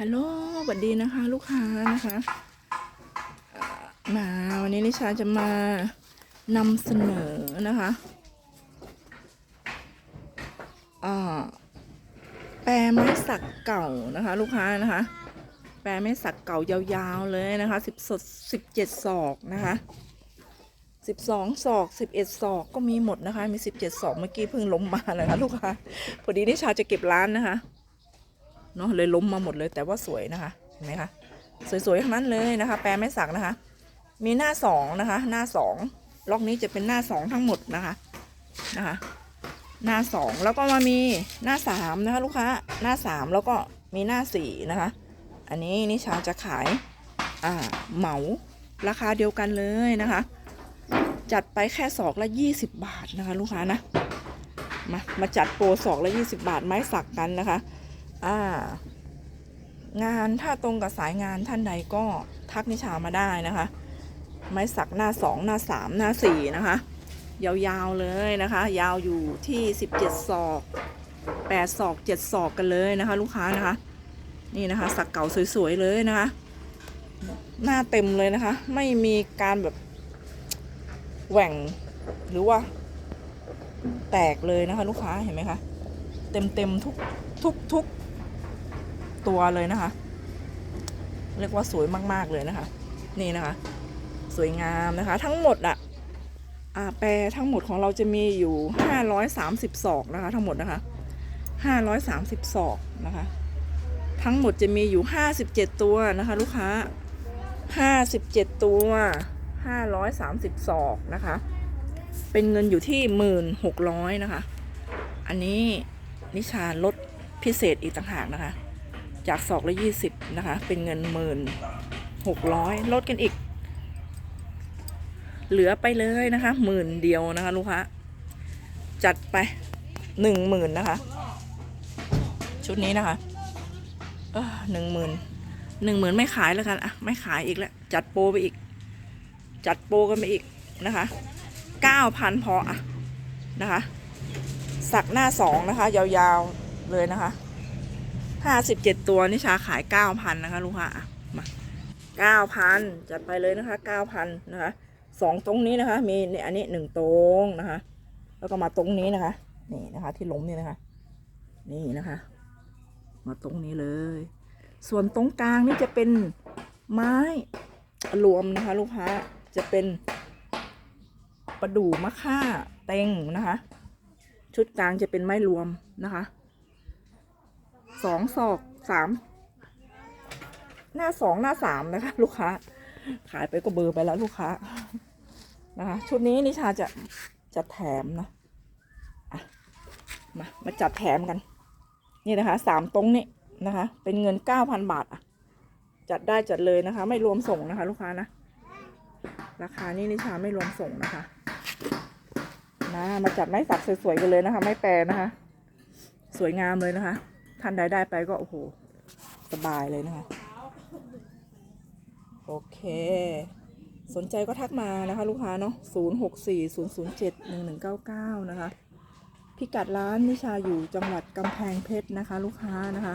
ฮัลโหลสวัสดีนะคะ ลูกค้านะคะมาวันนี้ลิชาจะมานำเสนอนะคะแปรไม้สักเก่านะคะ ลูกค้านะคะ แปรไม้สักเก่ายาวๆเลยนะคะสิบสดสิบเจ็ดศอกนะคะสิบสองศอกสิบเอ็ดศอกก็มีหมดนะคะ มีสิบเจ็ดศอกเมื่อกี้เพิ่งล้มมาเลยค่ะลูกค้าพอดีนิชาจะเก็บร้านนะคะ เนาะเลยล้มมาหมดเลยแต่ว่าสวยนะคะเห็นไหมคะสวยๆทั้งนั้นเลยนะคะ แปรไม่สักนะคะ มีหน้าสองนะคะ หน้าสองล็อกนี้จะเป็นหน้าสองทั้งหมดนะคะนะคะ หน้าสองแล้วก็มามีหน้าสามนะคะ ลูกค้าหน้าสามแล้วก็มีหน้าสี่นะคะ อันนี้นิชาจะขายอ่าเหมาราคาเดียวกันเลยนะคะ จัดไปแค่ศอกละ20บบาทนะคะ ลูกค้านะมามาจัดโปรศอกละ20บาทไม้สักกันนะคะ งานถ้าตรงกับสายงานท่านใดก็ทักนิชามาได้นะคะ ไม้สักหน้าสองหน้าสามหน้าสี่นะคะ ยาวๆเลยนะคะ ยาวอยู่ที่17ศอก8ศอก7ศอกกันเลยนะคะ ลูกค้านะคะ นี่นะคะ สักเก่าสวยๆเลยนะคะ หน้าเต็มเลยนะคะ ไม่มีการแบบแหว่งหรือว่า แตกเลยนะคะ ลูกค้าเห็นไหมคะเต็มเต็มๆทุกทุกทุก ตัวเลยนะคะ เรียกว่าสวยมากๆเลยนะคะ นี่นะคะ สวยงามนะคะ ทั้งหมดอะอ่าแปรทั้งหมดของเราจะมีอยู่530ศอกนะคะ ทั้งหมดนะคะ530ศอกนะคะ ทั้งหมดจะมีอยู่57ตัวนะคะ ลูกค้า57ตัว530ศอกนะคะ เป็นเงินอยู่ที่1,600นะคะ อันนี้นิชาลดพิเศษอีกต่างหากนะคะ จากศอกละยี่สิบนะคะ เป็นเงินหมื่นหกร้อยลดกันอีก เหลือไปเลยนะคะหมื่นเดียวนะคะลูกค้าจัดไปหนึ่งหมื่นนะคะ ชุดนี้นะคะหนึ่งหมื่นหนึ่งหมื่นไม่ขายแล้วกันอะไม่ขายอีกแล้ว จัดโปรไปอีก จัดโปรกันไปอีกนะคะเก้าพันพออะนะคะ สักหน้าสองนะคะ ยาวๆเลยนะคะ ห้าสิบเจ็ดตัวนิชาขายเก้าพันนะคะลูกค้ามาเก้าพันจัดไปเลยนะคะเก้าพันนะคะสองตรงนี้นะคะ มีเนี่ยอันนี้หนึ่งตรงนะคะ แล้วก็มาตรงนี้นะคะ นี่นะคะ ที่ล้มนี่นะคะ นี่นะคะ มาตรงนี้เลย ส่วนตรงกลางนี่จะเป็นไม้รวมนะคะ ลูกค้าจะเป็นประดู่มะค่าเต็งนะคะ ชุดกลางจะเป็นไม้รวมนะคะ สองศอกสามหน้าสองหน้าสามนะคะ ลูกค้า ขายไปก็เบอร์ไปแล้วลูกค้านะคะชุดนี้นิชาจะจะแถมนะอะมามาจัดแถมกัน นี่นะคะสามตรงนี้นะคะ เป็นเงินเก้าพันบาทอะ จัดได้จัดเลยนะคะ ไม่รวมส่งนะคะ ลูกค้านะราคานี่นิชาไม่รวมส่งนะคะนะมาจัดไม้สักสวยๆกันเลยนะคะ ไม่แปรนะคะ สวยงามเลยนะคะ ท่านใดได้ไปก็โอ้โหสบายเลยนะคะ โอเค สนใจก็ทักมานะคะ ลูกค้าเนาะ0 6 4 0 0 7 1 1 9 9 นะคะ พิกัดร้านนิชาอยู่จังหวัดกำแพงเพชรนะคะ ลูกค้านะคะ